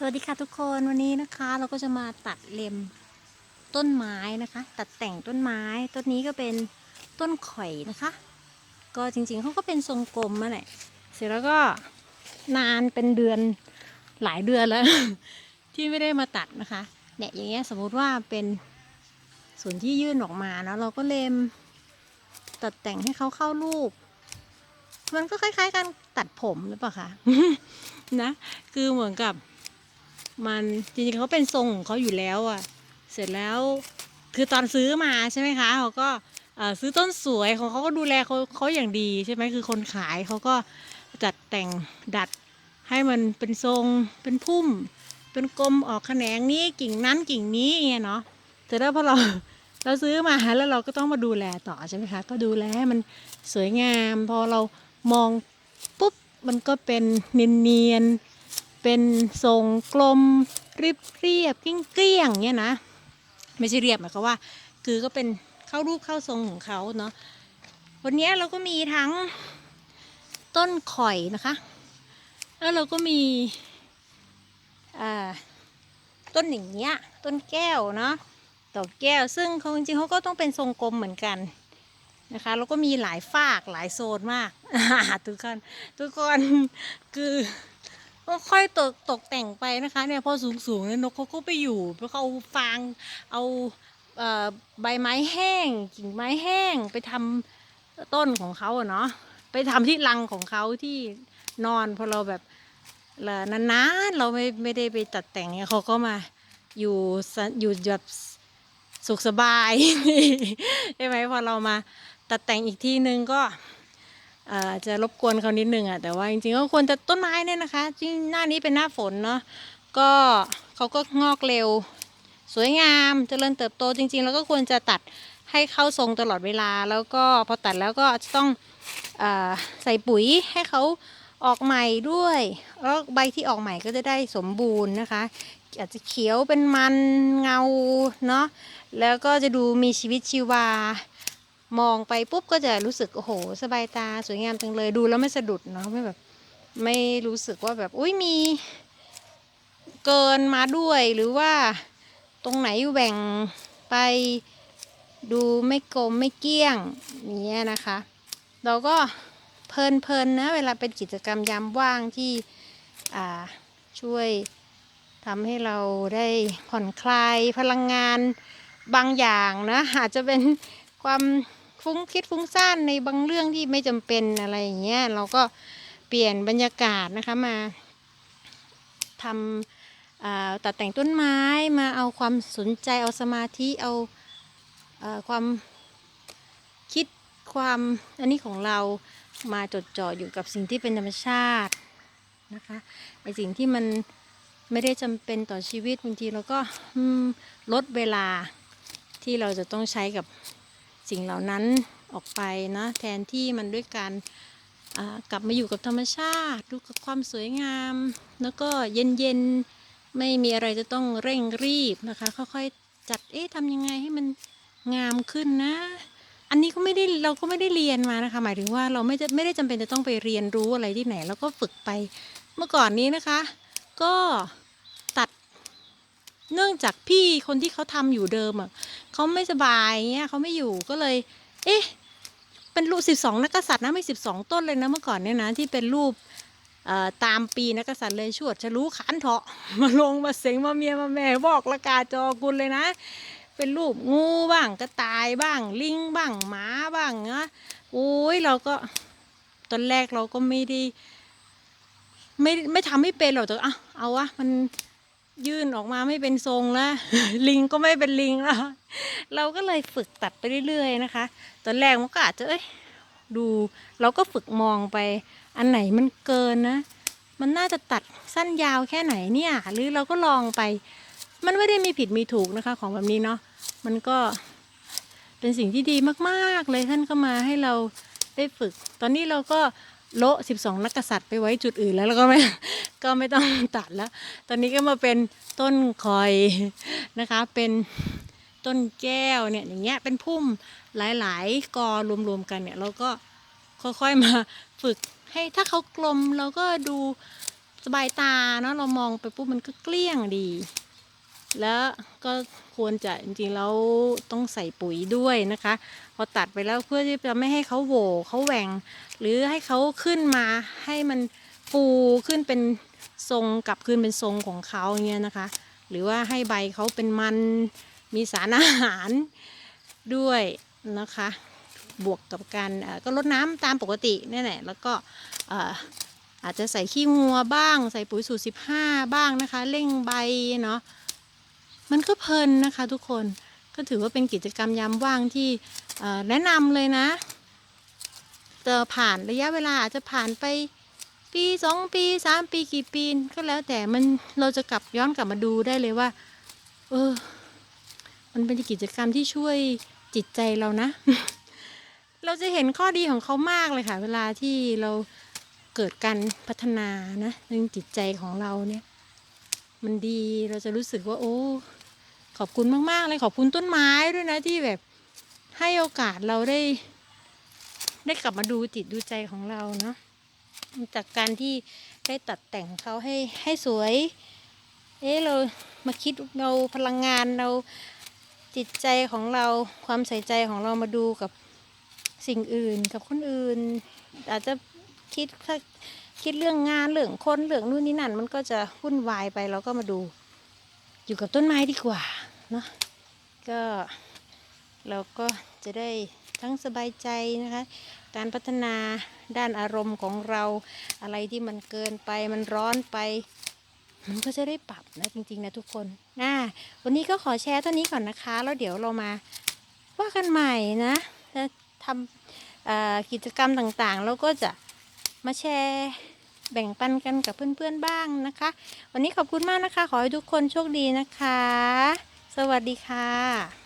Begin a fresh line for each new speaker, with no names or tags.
สวัสดีค่ะทุกคนวันนี้นะคะเราก็จะมาตัดเล็มต้นไม้นะคะ ตัดแต่งต้นไม้ต้นนี้ก็เป็นต้นข่อยนะคะ ก็จริงๆเขาก็เป็นทรงกลมมาแหละเสร็จแล้วก็นานเป็นเดือนหลายเดือนแล้ว ที่ไม่ได้มาตัดนะคะเนี่ยอย่างเงี้ยสมมุติว่าเป็นส่วนที่ยื่นออกมานะเราก็เล็มตัดแต่งให้เขาเข้ารูป มันก็คล้าย ๆการตัดผมหรือเปล่าคะนะคือเหมือนกับ มันจริงๆเขาเป็นทรงของเขาอยู่แล้วอะ เสร็จแล้วคือตอนซื้อมาใช่ไหมคะเขาก็ซื้อต้นสวยของเขาก็ดูแลเขาเขาอย่างดีใช่ไหมคือคนขายเขาก็จัดแต่งดัดให้มันเป็นทรงเป็นพุ่ม เป็นกลมออกแขนงนี้กิ่งนั้นกิ่งนี้อย่างเงี้ยเนาะแต่แล้วพอเราเราซื้อมาแล้วเราก็ต้องมาดูแลต่อใช่ไหมคะก็ดูแลให้มันสวยงาม พอเรามองปุ๊บมันก็เป็นเนียนๆ เป็นทรงกลมเรียบเรียบเกลี้ยงๆเนี่ยนะ ไม่ใช่เรียบหมายความว่า คือก็เป็นเข้ารูปเข้าทรงของเขาเนาะวันนี้เราก็มีทั้งต้นข่อยนะคะ แล้วเราก็มีต้นอย่างเงี้ยต้นแก้วเนาะดอกแก้วซึ่งเขาจริงๆเขาก็ต้องเป็นทรงกลมเหมือนกันนะคะแล้วก็มีหลายฝากหลายโซนมากทุกคนทุกคนคือ ก็ค่อยตกตกแต่งไปนะคะเนี่ยพอสูงสูงๆเนี่ยนกเขาก็ไปอยู่เพราะเขาเอาฟางเอาใบไม้แห้งกิ่งไม้แห้งไปทำต้นของเขาเนาะไปทำที่รังของเขาที่นอนพอเราแบบเอ่อนานๆเราไม่ไม่ได้ไปตัดแต่งเนี่ยเขาก็มาอยู่สอยู่แบบสุขสบายใช่ไหมพอเรามาตัดแต่งอีกทีนึงก็ อ่อจะรบกวนเขานิดนึงอะแต่ว่าจริงๆก็ควรจะต้นไม้เนี่ยนะคะ จริงหน้านี้เป็นหน้าฝนเนาะก็เขาก็งอกเร็ว สวยงามเจริญเติบโตจริง ๆ แล้วก็ควรจะตัดให้เข้าทรงตลอดเวลา แล้วก็พอตัดแล้วก็จะต้องอใส่ปุ๋ยให้เขาออกใหม่ด้วยแล้วใบที่ออกใหม่ก็จะได้สมบูรณ์นะคะ อาจจะเขียวเป็นมันเงาเนาะแล้วก็จะดูมีชีวิตชีวา มองไปปุ๊บก็จะรู้สึกโอ้โห สบายตาสวยงามจังเลยดูแล้วไม่สะดุดเนาะไม่แบบไม่รู้สึกว่าแบบอุ้ยมีเกินมาด้วยหรือว่าตรงไหนแหว่งไปดูไม่กลมไม่เกี้ยงอย่างเงี้ยนะคะ เราก็เพลินๆนนะเวลาเป็นกิจกรรมยามว่างที่ช่วยทำให้เราได้ผ่อนคลายพลังงานบางอย่างนะอาจจะเป็นความ ฟุ้งคิดฟุ้งซ่านในบางเรื่องที่ไม่จำเป็นอะไรอย่างเงี้ยเราก็เปลี่ยนบรรยากาศนะคะมาทำตัดแต่งต้นไม้มาเอาความสนใจเอาสมาธิเอาเอ่อความคิดความอันนี้ของเรามาจดจ่ออยู่กับสิ่งที่เป็นธรรมชาตินะคะไอสิ่งที่มันไม่ได้จำเป็นต่อชีวิตบางทีเราก็ลดเวลาที่เราจะต้องใช้กับ สิ่งเหล่านั้นออกไปนะแทนที่มันด้วยการกลับมาอยู่กับธรรมชาติดูกับความสวยงาม แล้วก็เย็นๆไม่มีอะไรจะต้องเร่งรีบนะคะ ค่อยๆจัดเอ๊ะทำยังไงให้มันงามขึ้นนะ อันนี้ก็ไม่ได้เราก็ไม่ได้เรียนมานะคะ หมายถึงว่าเราไม่จะไม่ได้จำเป็นจะต้องไปเรียนรู้อะไรที่ไหน แล้วก็ฝึกไปเมื่อก่อนนี้นะคะ ก็ เนื่องจากพี่คนที่เขาทำอยู่เดิมอะเขาไม่สบายเงี้ยเขาไม่อยู่ก็เลย เอ๊ะ เป็นรูปสิบสองนักกษัตริย์นะไม่สิบสองต้นเลยนะเมื่อก่อนเนี่ยนะที่เป็นรูปตามปีนักษัตริย์เลยชวดฉลูขันเถาะมาลงมาเสงมาเมียมาแม่บอกละกาจอกุลเลยนะ เป็นรูปงูบ้างกระต่ายบ้าง ลิงบ้างหมาบ้างนะโอ้ยเราก็ตอนแรกเราก็ไม่ได้ไม่ไม่ทำไม่เป็นหรอกแต่เอาเอาวะมัน ยื่นออกมาไม่เป็นทรงแล้วลิงก็ไม่เป็นลิงแล้วเราก็เลยฝึกตัดไปเรื่อยๆนะคะ ตอนแรกมันก็อาจจะเอ้ยดู เราก็ฝึกมองไป อันไหนมันเกินนะ มันน่าจะตัดสั้นยาวแค่ไหนเนี่ย หรือเราก็ลองไป มันไม่ได้มีผิดมีถูกนะคะ ของแบบนี้เนาะมันก็เป็นสิ่งที่ดีมากๆเลยท่านก็มาให้เราได้ฝึก ตอนนี้เราก็ โละ12นักกษัตริย์ไปไว้จุดอื่นแล้วแล้วก็ไม่ก็ไม่ต้องตัดแล้ว ตอนนี้ก็มาเป็นต้นคอยนะคะ เป็นต้นแก้วเนี่ยอย่างเงี้ยเป็นพุ่มหลาย ๆกอรวมๆกันเนี่ยเราก็ค่อยๆมาฝึกให้ถ้าเขากลมเราก็ดูสบายตาเนาะเรามองไปปุ๊บมันก็เกลี้ยงดี แล้วก็ควรจะจริงๆแล้วต้องใส่ปุ๋ยด้วยนะคะ พอตัดไปแล้วเพื่อที่จะไม่ให้เขาโหวเขาแหว่ง หรือให้เขาขึ้นมาให้มันฟูขึ้นเป็นทรงกลับคืนเป็นทรงของเขาเงี้ยนะคะ หรือว่าให้ใบเขาเป็นมันมีสารอาหารด้วยนะคะ บวกกับการก็ลดน้ำตามปกตินี่แหละแล้วก็เอ่ออาจจะใส่ขี้งัวบ้าง ใส่ปุ๋ยสูตร15 บ้างนะคะ เร่งใบเนาะ มันก็เพลินนะคะทุกคนก็ถือว่าเป็นกิจกรรมยามว่างที่แนะนำเลยนะเจะผ่านระยะเวลาอาจจะผ่านไปปีสองปีสามปีกี่ปีก็แล้วแต่มันเราจะกลับย้อนกลับมาดูได้เลยว่า เออ มันเป็นกิจกรรมที่ช่วยจิตใจเรานะ เราจะเห็นข้อดีของเขามากเลยค่ะ เวลาที่เราเกิดการพัฒนานะเรื่องจิตใจของเราเนี่ย มันดีเราจะรู้สึกว่า โอ้ ขอบคุณมาก ๆ เลยขอบคุณต้นไม้ด้วยนะที่แบบให้โอกาสเราได้ ได้กลับมาดูจิตดูใจของเราเนาะจากการที่ได้ตัดแต่งเขาให้ให้สวย เอ๊ะเรามาคิดเราพลังงานเราจิตใจของเราความใส่ใจของเรามาดูกับสิ่งอื่นกับคนอื่น อาจจะคิดถ้าคิดเรื่องงานเรื่องคนเรื่องนู่นนี่นั่นมันก็จะวุ่นวายไปเราก็มาดู อยู่กับต้นไม้ดีกว่า เนาะก็เราก็จะได้ทั้งสบายใจนะคะ การพัฒนาด้านอารมณ์ของเราอะไรที่มันเกินไปมันร้อนไป มันก็จะได้ปรับนะจริงๆนะทุกคนนะวันนี้ก็ขอแชร์เท่านี้ก่อนนะคะ แล้วเดี๋ยวเรามาว่ากันใหม่นะจะทำกิจกรรมต่างๆ แล้วก็จะมาแชร์แบ่งปันกันกับเพื่อนๆบ้างนะคะ วันนี้ขอบคุณมากนะคะ ขอให้ทุกคนโชคดีนะคะ สวัสดีค่ะ